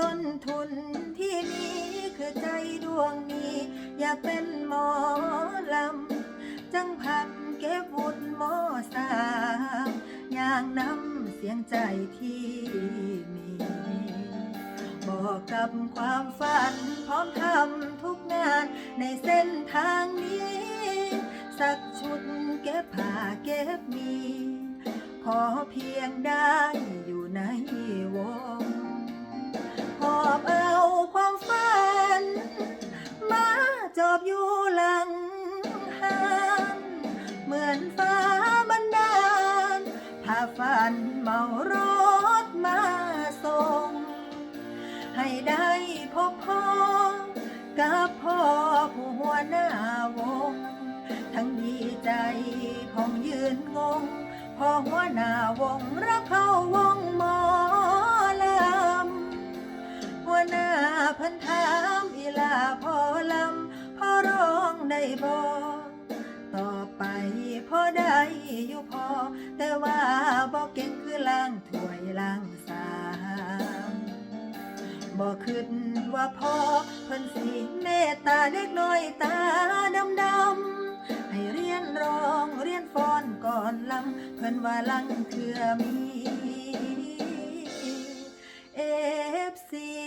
ต้นทุนที่มีคือใจดวงนี้ อยากเป็นหมอลำ จังพักเก็บวุฒมอสามอย่างนำเสียงใจที่มี บอกกับความฝันพร้อมทำทุกงานในเส้นทางนี้ สักชุดเก็บผ้าเก็บมี ขอเพียงได้อยู่าฝันเมารถมาส่ง ให้ได้พบพ่อ กับพ่อผู้หัวหน้าวง ทั้งดีใจพองยืนงง พ่อหัวหน้าวงรับเข้าวงหมอลำหัวหน้าพันถามอีลาพ่อลำพ่อร้องได้บอไปพอ ได้อยู่พอ แต่ว่าบอกเก่งคือล้างถ้วยล้างสามบอกคิดว่าพ่อเพิ่นสิเมตตาเด็กน้อยตาดำดำให้เรียนร้องเรียนฟ้อนก่อนลำเพิ่นว่าลังเถื่อมีเอฟซี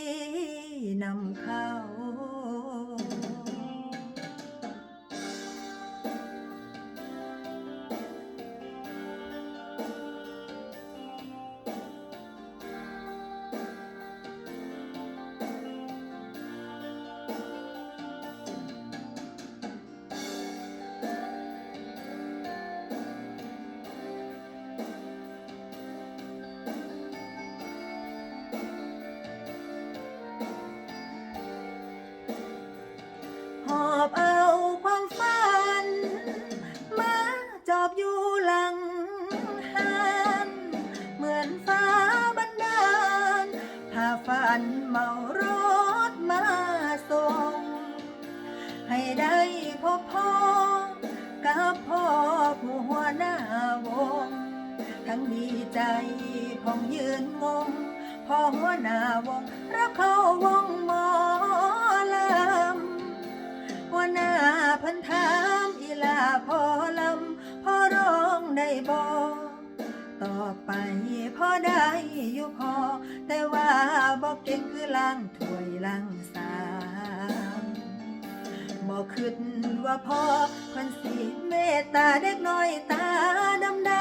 นเมารถมาส่ง ให้ได้พบพ่อกับพ่อผู้หัวหน้าวง ทั้งดีใจพองยืนงง พ่อหัวหน้าวงรักเข้าวงมอง ต่อไปพอได้อยู่พอ แต่ว่าบอกเก่งคือล้างถ้วยล้างสามบอกคิดว่าพ่อเพิ่นสิเมตตาเด็กน้อยตาดำด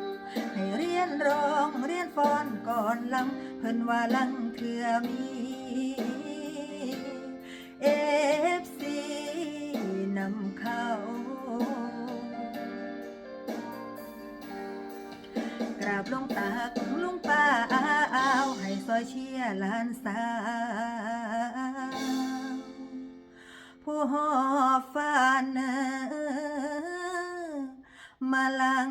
ำให้เรียนร้องเรียนฟ้อนก่อนลำเพิ่นว่าลังเถื่อมีเอฟซีนำเข้า บลงตาขลุงป้าเอาให้ซอยเชียลานสาวผู้หอฟ้าเนอมาลัง